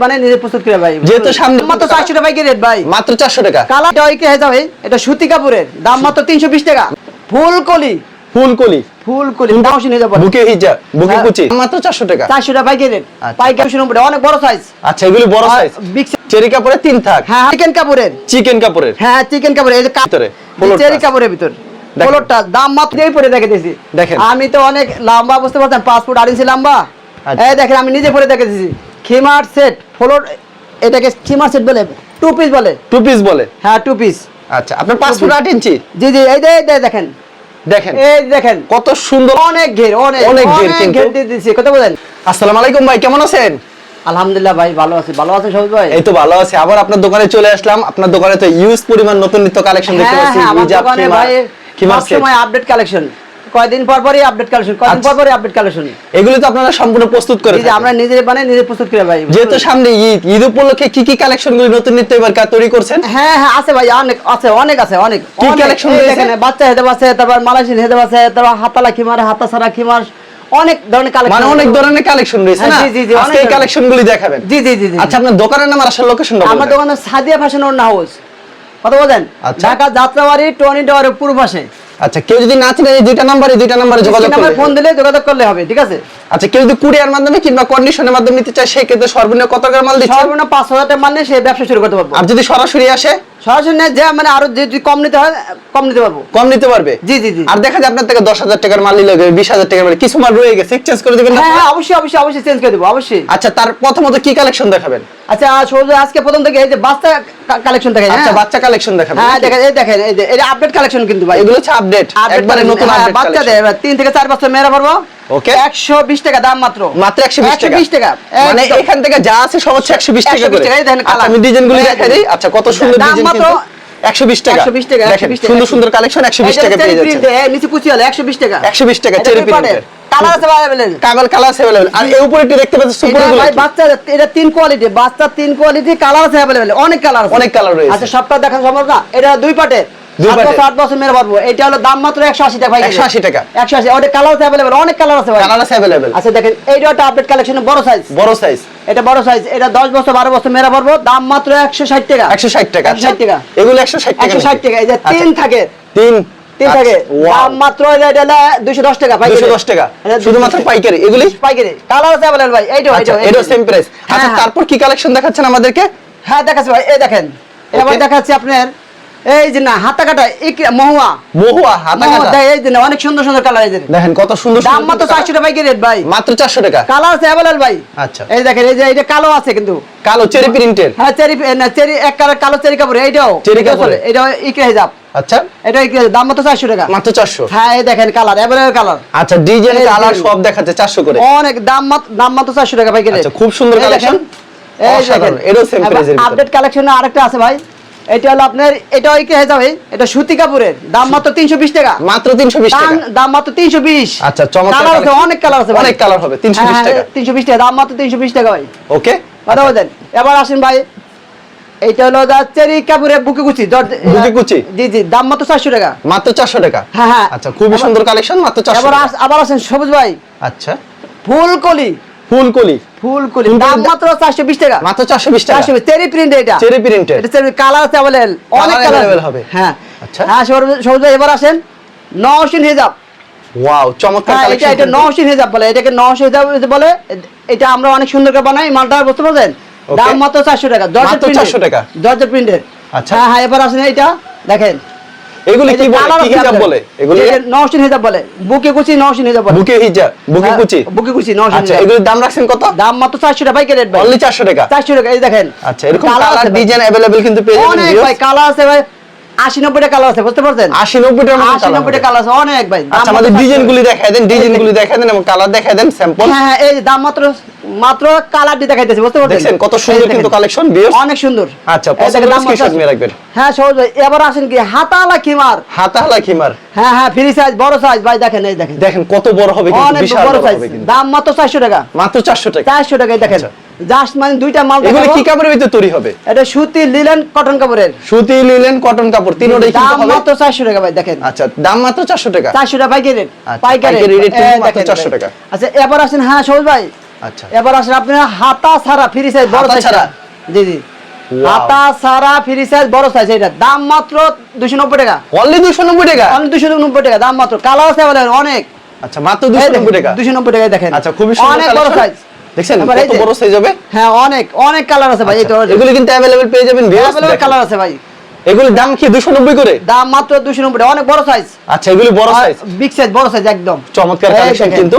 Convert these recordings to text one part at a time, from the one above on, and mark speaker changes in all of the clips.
Speaker 1: নিজে প্রস্তুত করে ভাই।
Speaker 2: যেহেতু সামনে-
Speaker 1: মাত্র চারশো টাকা বাইকের রেট ভাই।
Speaker 2: মাত্র চারশো টাকা।
Speaker 1: কালারটা ওই হয়ে যাবে? এটা সুতি কাপড়ের। দাম মাত্র তিনশো বিশ টাকা। ফুলকলি।
Speaker 2: ফুলকলি
Speaker 1: ফুলকলি দাম নিয়ে যাব।
Speaker 2: বুকে হিজা বুকে
Speaker 1: হ্যাঁ।
Speaker 2: কুচি। মাত্র চারশো টাকা।
Speaker 1: চারশো টাকা বাইকের রেট।
Speaker 2: আচ্ছা।
Speaker 1: পাইকারি শুনুন অনেক বড় সাইজ
Speaker 2: আচ্ছা এগুলি বড় সাইজ চেরি কাপড়ে তিন থাক।
Speaker 1: হ্যাঁ চিকেন
Speaker 2: চিকেন
Speaker 1: হ্যাঁ চিকেন কাপড়ের। এই যে
Speaker 2: ভিতরে,
Speaker 1: চেরি দাম মাত্র এই পরে দেখে দিয়েছি
Speaker 2: দেখেন।
Speaker 1: আমি তো অনেক লম্বা বুঝতে পারতাম পাসপোর্ট আড়িয়েছি লম্বা।
Speaker 2: আচ্ছা।
Speaker 1: এই দেখেন আমি নিজে পরে দেখে দিয়েছি খিমার সেট ফ্লোর এটাকে খিমার সেট বলে টু পিস বলে।
Speaker 2: টু পিস বলে?
Speaker 1: হ্যাঁ টু পিস
Speaker 2: আচ্ছা আপনার পাসপোর্ট আট ইঞ্চি?
Speaker 1: জি জি এই দেখেন।
Speaker 2: দেখেন।
Speaker 1: এই দেখেন।
Speaker 2: কত সুন্দর।
Speaker 1: অনেক ঘের অনেক
Speaker 2: অনেক ঘের কিন্তু।
Speaker 1: দিয়েছি কত বলেন।
Speaker 2: আসসালামু আলাইকুম ভাই কেমন আছেন?
Speaker 1: আলহামদুলিল্লাহ ভাই ভালো আছি। ভালো আছেন সবাই ভাই?
Speaker 2: এই তো ভালো আছি। আবার আপনার দোকানে চলে আসলাম। আপনার দোকানে তো ইউজ পরিমাণ নতুন নিত্য কালেকশন দেখতে
Speaker 1: হ্যাঁ
Speaker 2: পাচ্ছি
Speaker 1: হ্যাঁ আমার দোকানে ভাই
Speaker 2: খিমার set।
Speaker 1: সবসময় আপডেট কালেকশন কয়দিন পর পরই আপডেট কালেকশন কয়দিন
Speaker 2: আচ্ছা।
Speaker 1: পর পরই আপডেট কালেকশন
Speaker 2: এগুলি তো আপনারা সম্পূর্ণ প্রস্তুত করে
Speaker 1: যে আমরা নিজে বানাই নিজে প্রস্তুত করে ভাই
Speaker 2: যেহেতু সামনে ঈদ ঈদ উপলক্ষে কি কি কালেকশন গুলি নতুন নিত্য এবার কা- তৈরি করছেন?
Speaker 1: হ্যাঁ হ্যাঁ আছে ভাই অনেক আছে অনেক আছে অনেক।
Speaker 2: কি collection
Speaker 1: এই বাচ্চা হেদে আছে তারপর মালয়েশিয়ান হেদে আছে তারপর হাতালা খিমার হাতা সারা খিমার অনেক ধরনের কালেকশন
Speaker 2: মানে অনেক ধরনের কালেকশন রয়েছে
Speaker 1: হ্যাঁ,
Speaker 2: না?
Speaker 1: জি, জি, জি,
Speaker 2: আজকে
Speaker 1: অনেক
Speaker 2: কালেকশন গুলি দেখাবেন।
Speaker 1: জি জি জি
Speaker 2: আচ্ছা আপনার দোকানের নাম আর আসল লোকেশনটা
Speaker 1: আমার
Speaker 2: বলবেন।
Speaker 1: দোকানে সাদিয়া ফ্যাশন ওর হাউস কত বলেন?
Speaker 2: আচ্ছা।
Speaker 1: ঢাকা যাত্রাবাড়ি টনি টাওয়ারের পূর্ব পাশে।
Speaker 2: আচ্ছা কেউ যদি না চিনে এই দুইটা নাম্বারে দুইটা নাম্বারে যোগাযোগ করবে
Speaker 1: ফোন দিলে যোগাযোগ করলে হবে ঠিক আছে?
Speaker 2: আচ্ছা কেউ যদি কুরিয়ার মাধ্যমে কিংবা কন্ডিশনের মাধ্যমে নিতে চায় সেই ক্ষেত্রে সর্বনিম্ন কত টাকার মাল দিচ্ছেন
Speaker 1: সর্বনিম্ন পাঁচ হাজার টাকা মানে সে ব্যবসা শুরু করতে পারবে।
Speaker 2: আর যদি সরাসরি আসে?
Speaker 1: সরাসরি না যে মানে আরও যদি কম নিতে হয় কম নিতে পারব।
Speaker 2: কম নিতে পারবে?
Speaker 1: জি জি জি।
Speaker 2: আর দেখা যায় আপনার থেকে দশ হাজার টাকার মাল নিলে বিশ হাজার টাকার মাল। কিছু মাল রয়ে গেছে এক্সচেঞ্জ করে দিবেন
Speaker 1: হ্যাঁ হ্যাঁ অবশ্যই অবশ্যই অবশ্যই চেঞ্জ করে দেবো অবশ্যই।
Speaker 2: আচ্ছা তার প্রথমত কি কালেকশন দেখাবেন?
Speaker 1: আচ্ছা সৌজ আজকে প্রথম থেকে এই যে বাচ্চা কালেকশন দেখেন
Speaker 2: আচ্ছা
Speaker 1: হ্যাঁ।
Speaker 2: বাচ্চা কালেকশন দেখাবেন
Speaker 1: হ্যাঁ দেখেন এই দেখেন এই যে এটা আপডেট কালেকশন কিন্তু ভাই।
Speaker 2: এগুলো হচ্ছে আপডেট একবারে নতুন
Speaker 1: হ্যাঁ,
Speaker 2: আপডেট
Speaker 1: বাচ্চাদের এবার তিন থেকে চার বছর মেয়েরা পারব
Speaker 2: ওকে
Speaker 1: একশো বিশ টাকা দাম মাত্র
Speaker 2: মাত্র 120 টাকা
Speaker 1: 120 টাকা
Speaker 2: মানে
Speaker 1: একদম।
Speaker 2: এখান থেকে যা আছে সব হচ্ছে 120 টাকা
Speaker 1: 120
Speaker 2: করে
Speaker 1: টাকা, এই দেখেন
Speaker 2: আচ্ছা,
Speaker 1: colour।
Speaker 2: আমি ডিজাইন গুলি
Speaker 1: এই
Speaker 2: দেখাই
Speaker 1: দেখেন।
Speaker 2: দিই আচ্ছা কত সুন্দর
Speaker 1: দাম
Speaker 2: ডিজাইন
Speaker 1: মাত্র
Speaker 2: কিন্তু 120 টাকা
Speaker 1: 120 টাকা,
Speaker 2: দেখেন
Speaker 1: 120 টাকা,
Speaker 2: সুন্দর
Speaker 1: 120
Speaker 2: সুন্দর কালেকশন 120 টাকা পেয়ে যাচ্ছেন
Speaker 1: নিচে কুচি হলে একশো বিশ টাকা
Speaker 2: 120 টাকা
Speaker 1: এটা
Speaker 2: চেরি
Speaker 1: দুই পাটের।
Speaker 2: প্রিন্টের
Speaker 1: কালার আছে available।
Speaker 2: কাগল কালার अवेलेबल আর এই উপরে একটু দেখতে পাচ্ছেন সুপার
Speaker 1: এটা
Speaker 2: গুলো
Speaker 1: ভাই বাচ্চা এটা তিন কোয়ালিটি বাচ্চা তিন কোয়ালিটি কালার আছে অ্যাভেলেবেল অনেক কালার আছে
Speaker 2: অনেক colour রয়েছে।
Speaker 1: আচ্ছা সবটা দেখা সম্ভব না এটা দুই পাটের টাকা দশ টাকা।
Speaker 2: শুধুমাত্র পাইকারি। এগুলি?
Speaker 1: পাইকারি। কালার ভাই।
Speaker 2: তারপর কি কালেকশন দেখাচ্ছেন আমাদেরকে?
Speaker 1: হ্যাঁ দেখাচ্ছি ভাই। এই দেখেন। এবার দেখাচ্ছি আপনার এই যে না হাতা কাটা মহুয়া?
Speaker 2: মহুয়া হাতা কাটা।
Speaker 1: এই যে না, অনেক সুন্দর সুন্দর কালার এই যে।
Speaker 2: দেখেন কত সুন্দর
Speaker 1: দাম মাত্র
Speaker 2: colour।
Speaker 1: চারশো টাকা পাইকারি রেট ভাই?
Speaker 2: মাত্র 400 টাকা।
Speaker 1: কালার আছে ভাই।
Speaker 2: আচ্ছা।
Speaker 1: এই দেখেন এই যে এটা কালো আছে কিন্তু।
Speaker 2: কালো চেরি প্রিন্টের
Speaker 1: হ্যাঁ চেরি না চেরি এক কালার কালো চেরি কাপড় এইটাও।
Speaker 2: চেরি কাপড়ে।
Speaker 1: এটা ইকরে হিজাব
Speaker 2: আচ্ছা।
Speaker 1: এটা দাম মাত্র চারশো টাকা।
Speaker 2: মাত্র 400
Speaker 1: হ্যাঁ এই দেখেন কালার অ্যাভেলেবেল কালার
Speaker 2: আচ্ছা ডিজাইন কালার সব দেখাচ্ছে 400 করে।
Speaker 1: অনেক দাম মাত্র দাম মাত্র চারশো টাকা পাইকারি
Speaker 2: আচ্ছা, খুব সুন্দর।
Speaker 1: দেখেন, এই দেখেন।
Speaker 2: এটাও same price
Speaker 1: আপডেট কালেকশনে আরেকটা আছে ভাই। এটা হলো আপনার এটা কি হয়ে যাবে? এটা সুতি কাপড়ের। দাম মাত্র তিনশো বিশ টাকা।
Speaker 2: মাত্র 320 টাকা।
Speaker 1: দাম- মাত্র তিনশো বিশ।
Speaker 2: আচ্ছা, চমৎকার
Speaker 1: কালার। আছে অনেক কালার আছে
Speaker 2: অনেক কালার হবে 320
Speaker 1: হ্যাঁ,
Speaker 2: টাকা।
Speaker 1: তিনশো বিশ টাকা দাম মাত্র তিনশো বিশ টাকা ভাই।
Speaker 2: ওকে
Speaker 1: কথা বলেন। এবার আসেন ভাই এইটা হলো যা চেরি কাপড়ের বুকে কুচি
Speaker 2: বুকে কুচি?
Speaker 1: জি জি দাম মাত্র চারশো টাকা।
Speaker 2: মাত্র 400 টাকা?
Speaker 1: হ্যাঁ হ্যাঁ।
Speaker 2: আচ্ছা খুবই সুন্দর কালেকশন মাত্র 400
Speaker 1: এবার
Speaker 2: টাকা।
Speaker 1: আবার আসেন সবুজ ভাই।
Speaker 2: আচ্ছা।
Speaker 1: ফুলকলি
Speaker 2: ফুলকলি।
Speaker 1: ফুলকলি। দাম মাত্র চারশো বিশ টাকা।
Speaker 2: মাত্র 420 টাকা।
Speaker 1: চারশো চেরি প্রিন্ট এটা।
Speaker 2: চেরি
Speaker 1: এটা। চেরি কালার আছে অনেক কালার
Speaker 2: হবে।
Speaker 1: হ্যাঁ।
Speaker 2: আচ্ছা।
Speaker 1: হ্যাঁ এবার আসেন। নওশিন হিজাব।
Speaker 2: ওয়াও চমৎকার
Speaker 1: হ্যাঁ এটা এটা নওশিন হিজাব বলে। এটাকে নওশিন হিজাব বলে এটা আমরা অনেক সুন্দর করে বানাই। মালটা বুঝতে পারছেন? দাম মাত্র চারশো টাকা।
Speaker 2: মাত্র 400 টাকা।
Speaker 1: জর্জের প্রিন্টের
Speaker 2: আচ্ছা।
Speaker 1: হ্যাঁ হ্যাঁ এবার আসেন এইটা। দেখেন।
Speaker 2: এগুলি
Speaker 1: এই
Speaker 2: কি
Speaker 1: যে
Speaker 2: বলে
Speaker 1: colour
Speaker 2: কি
Speaker 1: আছে
Speaker 2: হিজাব
Speaker 1: আপনার।
Speaker 2: বলে এগুলি
Speaker 1: এই যে নওশিন হিজাব বলে বুকে কুচি নওশিন হিজাব বলে
Speaker 2: বুকে হিজাব বুকে
Speaker 1: হ্যাঁ,
Speaker 2: কুচি
Speaker 1: বুকে কুচি নওশিন
Speaker 2: আচ্ছা
Speaker 1: হিজাব।
Speaker 2: এগুলির দাম রাখছেন কত
Speaker 1: দাম মাত্র চারশো টাকা পাইকারি রেট ভাই
Speaker 2: অনলি 400 টাকা
Speaker 1: চারশো টাকা এই দেখেন
Speaker 2: আচ্ছা এরকম
Speaker 1: Colour
Speaker 2: কালার
Speaker 1: আছে ভাই।
Speaker 2: ডিজাইন अवेलेबल কিন্তু পেয়ে যাবেন
Speaker 1: অনেক ভাই কালার আছে ভাই আশি নব্বইটা কালার আছে বুঝতে পারছেন
Speaker 2: 80 90 টার মতো
Speaker 1: আশি নব্বইটা কালার আছে অনেক ভাই দাম
Speaker 2: আচ্ছা
Speaker 1: মাত্র
Speaker 2: আমাদের
Speaker 1: 400
Speaker 2: ডিজাইন গুলি
Speaker 1: টাকা।
Speaker 2: দেখায় দেন ডিজাইন গুলি দেখায় দেন এবং কালার দেখায় দেন স্যাম্পল
Speaker 1: হ্যাঁ হ্যাঁ এই যে দাম মাত্র মাত্র কালার দিয়ে দেখাইতেছি বুঝতে পারছেন?
Speaker 2: কত সুন্দর কিন্তু কালেকশন
Speaker 1: অনেক সুন্দর।
Speaker 2: আচ্ছা
Speaker 1: দাম
Speaker 2: রাখবেন।
Speaker 1: হ্যাঁ সহজ ভাই এবার আসেন কি হাতালা কিমার
Speaker 2: হাতালা খিমার।
Speaker 1: হ্যাঁ হ্যাঁ ফ্রি সাইজ বড় সাইজ ভাই দেখেন এই দেখেন।
Speaker 2: দেখেন কত বড় হবে কিন্তু বিশাল
Speaker 1: বড় সাইজ দাম মাত্র চারশো টাকা।
Speaker 2: মাত্র 400 টাকা।
Speaker 1: চারশো টাকায় দেখেন।
Speaker 2: আচ্ছা।
Speaker 1: জাস্ট মানে দুইটা মাল
Speaker 2: এগুলি কি কাপড়ের ভিতরে তৈরি হবে?
Speaker 1: এটা সুতি লিলেন কটন কাপড়ের।
Speaker 2: সুতি লিলেন কটন কাপড় তিনটাই কিন্তু
Speaker 1: দাম
Speaker 2: হবে?
Speaker 1: মাত্র চারশো টাকা ভাই দেখেন।
Speaker 2: আচ্ছা দাম মাত্র 400 টাকা।
Speaker 1: চারশো টাকা পাইকারি রেট।
Speaker 2: আচ্ছা,
Speaker 1: পাইকারি এই
Speaker 2: মাত্র
Speaker 1: দেখেন
Speaker 2: 400 টাকা।
Speaker 1: আচ্ছা এবার আসেন হ্যাঁ সবুজ ভাই।
Speaker 2: আচ্ছা।
Speaker 1: এবার আসেন আপনি হাতা ছাড়া ফ্রি সাইজ বড় সাইজ জি জি। হাতা ছাড়া ফ্রি সাইজ বড় সাইজ এটা। দাম মাত্র দুশো নব্বই টাকা।
Speaker 2: অনলি দুশো নব্বই টাকা?
Speaker 1: অনেক দুশো নব্বই টাকা দাম মাত্র। কালার আছে available অনেক।
Speaker 2: আচ্ছা মাত্র দুশো নব্বই টাকা?
Speaker 1: দুশো নব্বই টাকায় দেখেন।
Speaker 2: আচ্ছা খুবই সুন্দর
Speaker 1: অনেক বড় সাইজ
Speaker 2: দেখছেন? কত বড় সাইজ হবে?
Speaker 1: হ্যাঁ অনেক অনেক কালার আছে ভাই এই তো।
Speaker 2: আচ্ছা, এগুলি কিন্তু অ্যাভেলেবেল পেয়ে যাবেন দেখেন।
Speaker 1: কালার আছে ভাই।
Speaker 2: এগুলির দাম কি দুশো নব্বই করে?
Speaker 1: দাম মাত্র দুশো নব্বই টাকা অনেক বড় সাইজ
Speaker 2: আচ্ছা এগুলি বড় সাইজ
Speaker 1: বিগ সাইজ বড় সাইজ একদম।
Speaker 2: চমৎকার কালেকশন কিন্তু।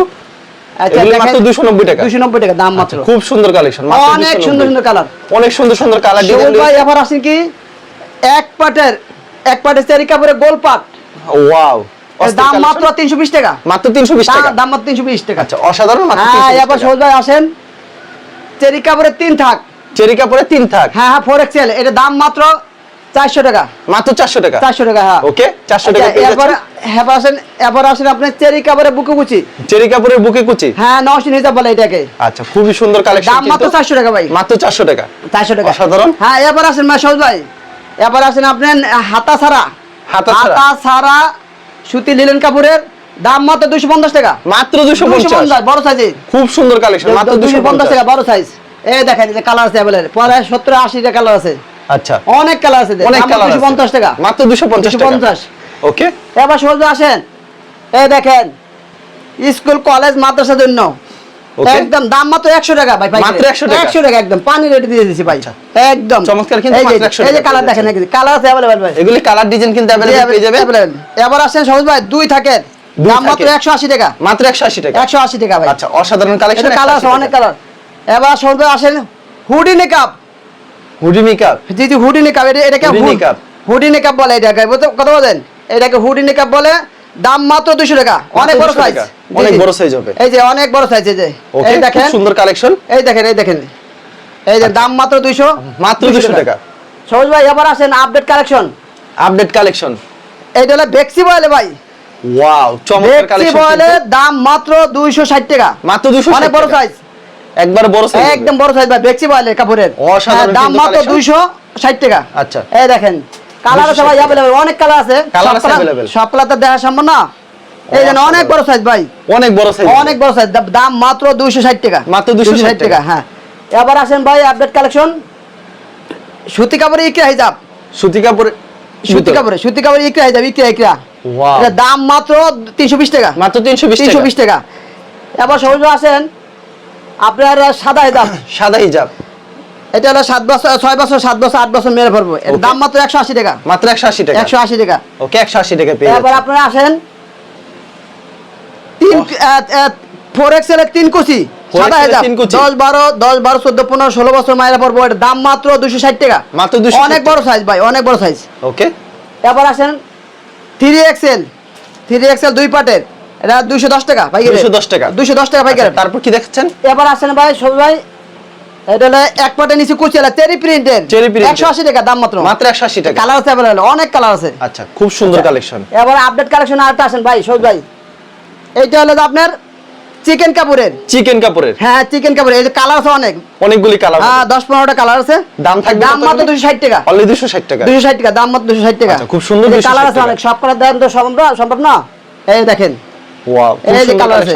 Speaker 2: মাত্র দুশো নব্বই টাকা।
Speaker 1: দুশো নব্বই টাকা দাম মাত্র।
Speaker 2: আচ্ছা, খুব সুন্দর কালেকশন
Speaker 1: অনেক সুন্দর সুন্দর কালার
Speaker 2: অনেক সুন্দর সুন্দর কালার
Speaker 1: সবুজ ভাই এবার আসেন কি? এক পাটের এক পাটের চেরি কাপড়ে গোল পাট।
Speaker 2: ওয়াও
Speaker 1: দাম মাত্র তিনশো বিশ টাকা।
Speaker 2: মাত্র তিনশো বিশ টাকা।
Speaker 1: দাম মাত্র তিনশো বিশ টাকা।
Speaker 2: আচ্ছা অসাধারণ মাত্র
Speaker 1: হ্যাঁ এবার। ভাই আসেন। চেরি কাপড়ের তিন থাক।
Speaker 2: চেরি কাপড়ে তিন থাক।
Speaker 1: হ্যাঁ হ্যাঁ ফোর এক্সেল এটা দাম মাত্র চারশো টাকা।
Speaker 2: মাত্র চারশো টাকা?
Speaker 1: চারশো টাকা হ্যাঁ।
Speaker 2: ওকে চারশো টাকা
Speaker 1: আচ্ছা। এবার আসেন এবার আসেন আপনি চেরি কাপড়ে বুকে কুচি।
Speaker 2: চেরি কাপড়ের বুকে কুচি?
Speaker 1: হ্যাঁ নশো হিসাব বলে এটাকে।
Speaker 2: আচ্ছা খুবই সুন্দর কালেকশন
Speaker 1: দাম মাত্র চারশো টাকা ভাই।
Speaker 2: মাত্র চারশো টাকা।
Speaker 1: চারশো টাকা।
Speaker 2: অসাধারণ।
Speaker 1: হ্যাঁ এবার আসেন মা ভাই। এবার আসেন আপনি হাতা ছাড়া।
Speaker 2: হাতা ছাড়া?
Speaker 1: সুতি লিলেন কাপড়ের দাম মাত্র দুশো পঞ্চাশ টাকা।
Speaker 2: মাত্র দুশো
Speaker 1: দুশো
Speaker 2: পঞ্চাশ
Speaker 1: পঞ্চাশ বড় সাইজে
Speaker 2: খুব সুন্দর কালেকশন মাত্র
Speaker 1: দুশো
Speaker 2: দুশো
Speaker 1: পঞ্চাশ। টাকা বড় সাইজ এই দেখেন যে কালার আছে পরে সত্তর আশি টাকা কালার আছে।
Speaker 2: আচ্ছা।
Speaker 1: অনেক কালার আছে
Speaker 2: অনেক কালার
Speaker 1: দুশো পঞ্চাশ টাকা।
Speaker 2: মাত্র দুশো পঞ্চাশ টাকা।
Speaker 1: 250
Speaker 2: ওকে।
Speaker 1: এবার সহজে আসেন। এই দেখেন স্কুল কলেজ মাদ্রাসার জন্য। একদম দাম মাত্র একশো টাকা ভাই।
Speaker 2: মাত্র 100 টাকা?
Speaker 1: একশো টাকা একদম পানি রেটে দিয়ে দিয়েছি ভাই। একদম।
Speaker 2: চমৎকার কিন্তু মাত্র 100
Speaker 1: এই যে কালার দেখেন কালার আছে অ্যাভেলেবল ভাই।
Speaker 2: এগুলি কালার ডিজাইন কিন্তু অ্যাভেলেবল পেয়ে যাবে।
Speaker 1: এবার আসেন সহজ ভাই দুই থাকে দাম মাত্র
Speaker 2: থাকে।
Speaker 1: একশো আশি টাকা।
Speaker 2: মাত্র একশো আশি টাকা।
Speaker 1: একশো আশি টাকা ভাই।
Speaker 2: আচ্ছা অসাধারণ কালেকশন
Speaker 1: কালার আছে অনেক কালার এবার সহজ ভাই আসেন hoodie
Speaker 2: neck up hoodie makeup
Speaker 1: জি জি হুডি নেকাপ এটা এটাকে
Speaker 2: হুডি
Speaker 1: নেকাপ বলে এটাকে কথা বলেন? এটাকে হুডি নেকাপ বলে দাম মাত্র দুশো টাকা। অনেক বড় সাইজ
Speaker 2: অনেক বড় size হবে।
Speaker 1: এই যে অনেক বড় সাইজ এই যে। এই দেখেন।
Speaker 2: সুন্দর কালেকশন
Speaker 1: এই দেখেন এই দেখেন। এই যে দাম মাত্র দুইশো
Speaker 2: মাত্র 200 টাকা।
Speaker 1: সবুজ ভাই এবার আসেন আপডেট কালেকশন
Speaker 2: আপডেট কালেকশন
Speaker 1: এইটা হলো বেক্সি বয়েলে ভাই।
Speaker 2: ওয়াও চমৎকার
Speaker 1: বেক্সি
Speaker 2: কালেকশন
Speaker 1: বয়েলে দাম মাত্র দুইশো ষাট টাকা।
Speaker 2: মাত্র 260
Speaker 1: অনেক বড় সাইজ
Speaker 2: একবার বড় সাইজ
Speaker 1: একদম বড় সাইজ ভাই বেক্সি বয়েলের কাপড়ের।
Speaker 2: অসাধারণ
Speaker 1: হ্যাঁ, দাম মাত্র
Speaker 2: collection।
Speaker 1: দুইশো ষাট টাকা।
Speaker 2: আচ্ছা।
Speaker 1: এই দেখেন কালার আছে ভাই
Speaker 2: 260
Speaker 1: অ্যাভেলেবল অনেক কালার আছে। সব
Speaker 2: আছে available।
Speaker 1: সব কালার তো দেখা সম্ভব না? এই জন্য অনেক বড় সাইজ ভাই।
Speaker 2: অনেক বড় সাইজ
Speaker 1: অনেক বড় সাইজ দাম মাত্র দুইশো ষাট টাকা।
Speaker 2: মাত্র 260
Speaker 1: 260 টাকা। হ্যাঁ। এবার আসেন ভাই আপডেট কালেকশন সুতি কাপড়ে ইকরা হিজাব।
Speaker 2: সুতি কাপড়ে
Speaker 1: সুতি কাপড়ে সুতি কাপড়ে ইকরা হিজাব ইকরা ইকরা। দাম মাত্র তিনশো বিশ টাকা।
Speaker 2: মাত্র 320
Speaker 1: তিনশো
Speaker 2: টাকা।
Speaker 1: এবার সবুজ আসেন আপনার সাদা হিজাব
Speaker 2: সাদা হিজাব
Speaker 1: এটা হলো সাত বছর ছয় বছর সাত বছর আট বছর মেরে পড়ব এর দাম মাত্র একশো আশি টাকা।
Speaker 2: মাত্র 180 টাকা।
Speaker 1: একশো আশি টাকা।
Speaker 2: ওকে 180 টাকা পেয়ে
Speaker 1: এবার আপনারা আসেন। তিন ফোর এক্সেলের তিন কুচি।
Speaker 2: 4XL
Speaker 1: সাদা
Speaker 2: এর তিন কুচি।
Speaker 1: দশ বারো দশ বারো চোদ্দ পনেরো ষোলো বছর মায়েরা পড়ব। এর দাম মাত্র দুশো ষাট টাকা।
Speaker 2: মাত্র 260
Speaker 1: অনেক বড় সাইজ ভাই অনেক বড় সাইজ
Speaker 2: ওকে
Speaker 1: এবার আসেন থ্রি এক্সেল থ্রি এক্সেল দুই পাটের। এটা দুশো দশ টাকা ভাই
Speaker 2: 210 টাকা।
Speaker 1: দুশো দশ টাকা ভাই
Speaker 2: আচ্ছা, তারপর কি দেখছেন
Speaker 1: এবার আসেন ভাই সব ভাই এটা হলো এক পাটের নিচে চেরি
Speaker 2: Cherry printed।
Speaker 1: একশো আশি টাকা দাম মাত্র।
Speaker 2: মাত্র 180 টাকা।
Speaker 1: কালার আছে অনেক কালার আছে।
Speaker 2: আচ্ছা খুব সুন্দর কালেকশন
Speaker 1: এবার আপডেট কালেকশন আসেন ভাই ভাই। এইটা হলো আপনার চিকেন কাপড়ের
Speaker 2: চিকেন কাপড়ের
Speaker 1: হ্যাঁ চিকেন কাপড়ের এই যে কালার আছে অনেক।
Speaker 2: অনেকগুলি কালার
Speaker 1: হ্যাঁ দশ পনেরোটা কালার আছে।
Speaker 2: দাম থাকবে
Speaker 1: দাম মাত্র দুশো ষাট টাকা।
Speaker 2: অনলি 260 টাকা।
Speaker 1: দুশো ষাট টাকা দাম মাত্র দুশো ষাট টাকা।
Speaker 2: আচ্ছা, খুব সুন্দর 260
Speaker 1: কালার আছে অনেক। সব কালার দাম তো সম্ভব সম্ভব না? এই দেখেন।
Speaker 2: ওয়াও
Speaker 1: এই যে কালার আছে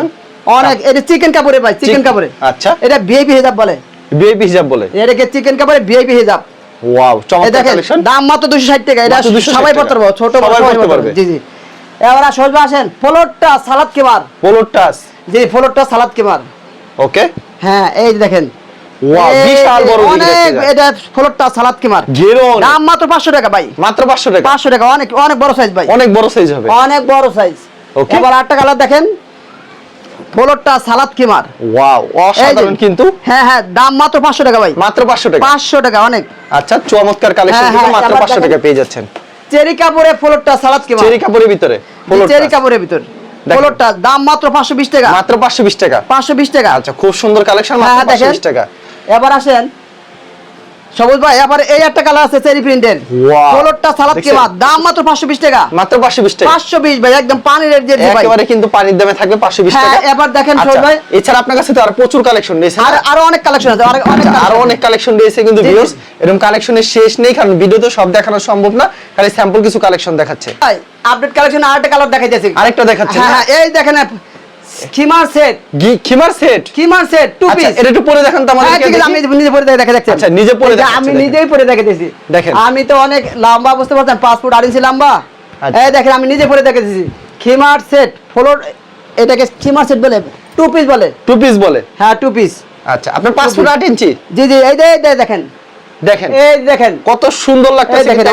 Speaker 1: অনেক এটা চিকেন কাপড়ের ভাই চিকেন
Speaker 2: Chicken- আচ্ছা।
Speaker 1: এটা ভিআইপি হিসাব বলে।
Speaker 2: ভিআইপি হিসাব বলে?
Speaker 1: এটাকে চিকেন কাপড়ের ভিআইপি হিসাব
Speaker 2: ওয়াও চমৎকার কালেকশন
Speaker 1: দাম মাত্র দুশো ষাট টাকা এটা সবাই পড়তে পারব ছোট বড়
Speaker 2: সবাই
Speaker 1: সবাই
Speaker 2: পড়তে
Speaker 1: পড়তে
Speaker 2: পারবে।
Speaker 1: পারবে। জি জি। এবার সজবা আসেন ফ্লোরটা সালাদ কেমার
Speaker 2: পোলোর
Speaker 1: জি ফ্লোরটা সালাদ কেমার
Speaker 2: ওকে।
Speaker 1: হ্যাঁ এই যে দেখেন।
Speaker 2: ওয়াও বিশাল বড়
Speaker 1: অনেক
Speaker 2: দেখতে যায়।
Speaker 1: এটা ফ্লোরটা সালাদ কেমার
Speaker 2: ঘেরো অনেক।
Speaker 1: দাম মাত্র পাঁচশো টাকা ভাই।
Speaker 2: মাত্র 500 টাকা।
Speaker 1: পাঁচশো টাকা অনেক অনেক বড় সাইজ ভাই।
Speaker 2: অনেক বড় সাইজ হবে।
Speaker 1: অনেক বড় সাইজ. এবার আটটা কালার দেখেন। ফ্লোরটা সালাদ কেমার।
Speaker 2: ওয়াও অসাধারণ কিন্তু।
Speaker 1: হ্যাঁ হ্যাঁ দাম মাত্র পাঁচশো টাকা ভাই।
Speaker 2: মাত্র 500 টাকা।
Speaker 1: পাঁচশো টাকা অনেক।
Speaker 2: আচ্ছা চমৎকার কালেকশন
Speaker 1: হ্যাঁ,
Speaker 2: কিন্তু
Speaker 1: হ্যাঁ,
Speaker 2: মাত্র 500 টাকা পেয়ে যাচ্ছেন।
Speaker 1: চেরি কাপড়ে ফ্লোরটা সালাদ কেমার।
Speaker 2: চেরি কাপড়ের ভিতরে
Speaker 1: চেরি কাপড়ের ভিতর। ফ্লোরটা দাম মাত্র পাঁচশো বিশ টাকা।
Speaker 2: মাত্র 520 টাকা।
Speaker 1: পাঁচশো বিশ টাকা।
Speaker 2: আচ্ছা খুব সুন্দর কালেকশন
Speaker 1: হ্যাঁ,
Speaker 2: মাত্র 520 টাকা।
Speaker 1: এবার আসেন সবুজ ভাই এই একটা কালার আছে চেরি প্রিন্টের! ফ্লোরটা সালাদ দাম মাত্র পাঁচশো বিশ টাকা।
Speaker 2: মাত্র 520 টাকা।
Speaker 1: পাঁচশো বিশ ভাই একদম পানির রেট দিয়ে ভাই।
Speaker 2: একেবারে কিন্তু পানির দামে থাকবে 520
Speaker 1: হ্যাঁ, এবার দেখেন
Speaker 2: আচ্ছা,
Speaker 1: সৌরভ ভাই।
Speaker 2: এছাড়া আপনার কাছে তো আর প্রচুর কালেকশন রয়েছে।
Speaker 1: আর আরও অনেক কালেকশন আছে অনেক অনেক
Speaker 2: আচ্ছা,
Speaker 1: আরও
Speaker 2: অনেক কালেকশন রয়েছে কিন্তু। ভিউয়ার্স এরকম কালেকশনের শেষ নেই কারণ ভিডিওতে সব দেখানো সম্ভব না। খালি স্যাম্পল কিছু কালেকশন দেখাচ্ছে।
Speaker 1: ভাই আপডেট কালেকশন আরেকটা কালার দেখাইতেছি।
Speaker 2: আরেকটা দেখাচ্ছেন
Speaker 1: হ্যাঁ হ্যাঁ এই দেখেন খিমার সেট
Speaker 2: খিমার সেট
Speaker 1: খিমার সেট টু পিস
Speaker 2: এটা একটু পরে দেখান তো আমাদের
Speaker 1: হ্যাঁ, আমি নিজে পরে দেখে
Speaker 2: আচ্ছা, নিজে পরে
Speaker 1: আমি নিজেই পরে
Speaker 2: দেখেন।
Speaker 1: আমি তো অনেক লম্বা বুঝতে পারছেন পাসপোর্ট আর ইঞ্চি লম্বা।
Speaker 2: আচ্ছা।
Speaker 1: এই দেখেন আমি নিজে পরে দেখে দিয়েছি খিমার সেট ফ্লোর এটাকে খিমার সেট বলে টু পিস বলে।
Speaker 2: টু পিস বলে?
Speaker 1: হ্যাঁ টু পিস
Speaker 2: আচ্ছা আপনার পাসপোর্ট আট ইঞ্চি?
Speaker 1: জি জি এই দেখেন।
Speaker 2: দেখেন।
Speaker 1: এই দেখেন।
Speaker 2: কত সুন্দর লাগতেছে
Speaker 1: দেখেন,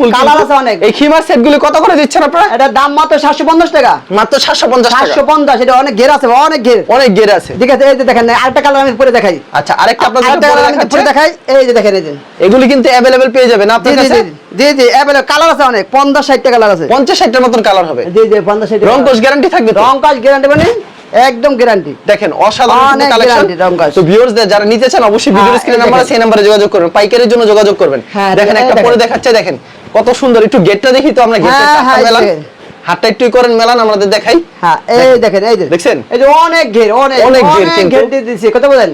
Speaker 2: কিন্তু।
Speaker 1: আছে অনেক।
Speaker 2: এই খিমার সেট গুলি কত করে দিচ্ছেন আপনারা?
Speaker 1: এটার দাম মাত্র সাতশো পঞ্চাশ টাকা।
Speaker 2: মাত্র সাতশো পঞ্চাশ
Speaker 1: সাতশো
Speaker 2: টাকা
Speaker 1: পঞ্চাশ এটা অনেক ঘের আছে অনেক ঘের
Speaker 2: অনেক গের আছে।
Speaker 1: ঠিক আছে এই যে দেখেন আরেকটা কালার আমি পরে দেখাই।
Speaker 2: আচ্ছা আরেকটা আপনাদের পরে
Speaker 1: পরে দেখাই এই যে দেখেন এই যে।
Speaker 2: এগুলি কিন্তু অ্যাভেলেবেল পেয়ে যাবেন
Speaker 1: জি
Speaker 2: কাছে?
Speaker 1: জি জি জি কালার আছে অনেক পঞ্চাশ ষাটটা কালার আছে।
Speaker 2: পঞ্চাশ ষাটটার মতন কালার হবে।
Speaker 1: জি জি পঞ্চাশ ষাটটা
Speaker 2: রং কোষ গ্যারান্টি থাকবে
Speaker 1: রং কাজ গ্যারান্টি মানে? একদম গ্যারান্টি
Speaker 2: দেখেন অসাধারণ কালেকশন। তো ভিউয়ার্সদের যারা নিতে চান অবশ্যই ভিডিওর
Speaker 1: হ্যাঁ,
Speaker 2: স্ক্রিনে নাম্বার আছে সেই নাম্বারে যোগাযোগ করবেন। পাইকারের জন্য যোগাযোগ করবেন।
Speaker 1: হ্যাঁ,
Speaker 2: দেখেন একটা পরে দেখাচ্ছে দেখেন। কত সুন্দর একটু গেটটা দেখি তো আমরা গেটের
Speaker 1: এই।
Speaker 2: হাতটা একটু করেন মেলান আমাদের দেখাই।
Speaker 1: হ্যাঁ এই দেখেন। এই
Speaker 2: দেখছেন?
Speaker 1: এই যে অনেক ঘের অনেক
Speaker 2: অনেক ঘের কিন্তু।
Speaker 1: ঘের দিয়ে দিয়েছি কথা বলেন।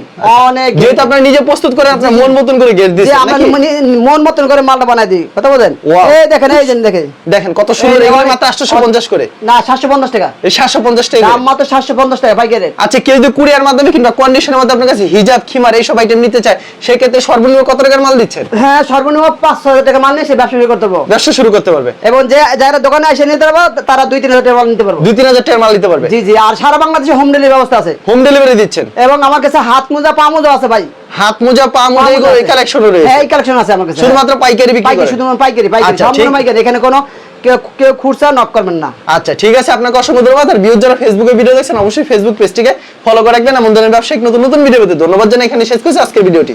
Speaker 1: অনেক ঘের।
Speaker 2: যেহেতু আপনারা নিজে প্রস্তুত করে আপনার মন মতন করে
Speaker 1: আমরা মানে মন মতন করে মালটা বানাই দিই কথা বলেন। এই দেখেন এই যে দেখেন।
Speaker 2: দেখেন কত সুন্দর
Speaker 1: এই অনেক-
Speaker 2: মাত্র আটশো পঞ্চাশ করে।
Speaker 1: না সাতশো পঞ্চাশ টাকা।
Speaker 2: এই সাতশো পঞ্চাশ টাকা
Speaker 1: দাম মাত্র সাতশো পঞ্চাশ টাকা পাইকারি
Speaker 2: আচ্ছা কেউ যদি কুরিয়ার মাধ্যমে কিংবা কন্ডিশনের মাধ্যমে আপনার কাছে হিজাব খিমার এইসব আইটেম নিতে চায় সেক্ষেত্রে সর্বনিম্ন কত টাকার মাল দিচ্ছেন?
Speaker 1: হ্যাঁ সর্বনিম্ন পাঁচশো হাজার টাকা মাল নিয়ে সে ব্যবসা শুরু করতে পারবে
Speaker 2: ব্যবসা শুরু করতে পারবে।
Speaker 1: এবং যে যারা দোকানে এসে নিতে পারব তারা দুই তিন হাজার মাল নিতে পারব।
Speaker 2: দুই তিন হাজার টাকার মাল নিতে পারবে।
Speaker 1: জি জি আর সারা বাংলাদেশে হোম ডেলিভারি ব্যবস্থা আছে।
Speaker 2: হোম ডেলিভারি দিচ্ছেন?
Speaker 1: এবং আমার কাছে হাত মোজা পা মোজা আছে ভাই।
Speaker 2: হাত মোজা পা মোজা এগুলো এই
Speaker 1: আছে।
Speaker 2: কালেকশনও রয়েছে।
Speaker 1: হ্যাঁ, এই কালেকশন আছে আমার কাছে।
Speaker 2: শুধুমাত্র পাইকারি বিক্রি
Speaker 1: পাইকারি? শুধুমাত্র পাইকারি পাইকারি।
Speaker 2: আচ্ছা,
Speaker 1: সম্পূর্ণ পাইকারি এখানে কোনো কেউ খুচরা নক করবেন না।
Speaker 2: আচ্ছা ঠিক আছে আপনাকে অসংখ্য ধন্যবাদ। আর ভিউজ যারা ফেসবুকে ভিডিও দেখছেন অবশ্যই ফেসবুক পেজটিকে ফলো করে রাখবেন। এমন ধরনের ব্যবসায়িক নতুন নতুন ভিডিও পেতে ধন্যবাদ জানাই। এখানে শেষ করছি আজকের ভিডিওটি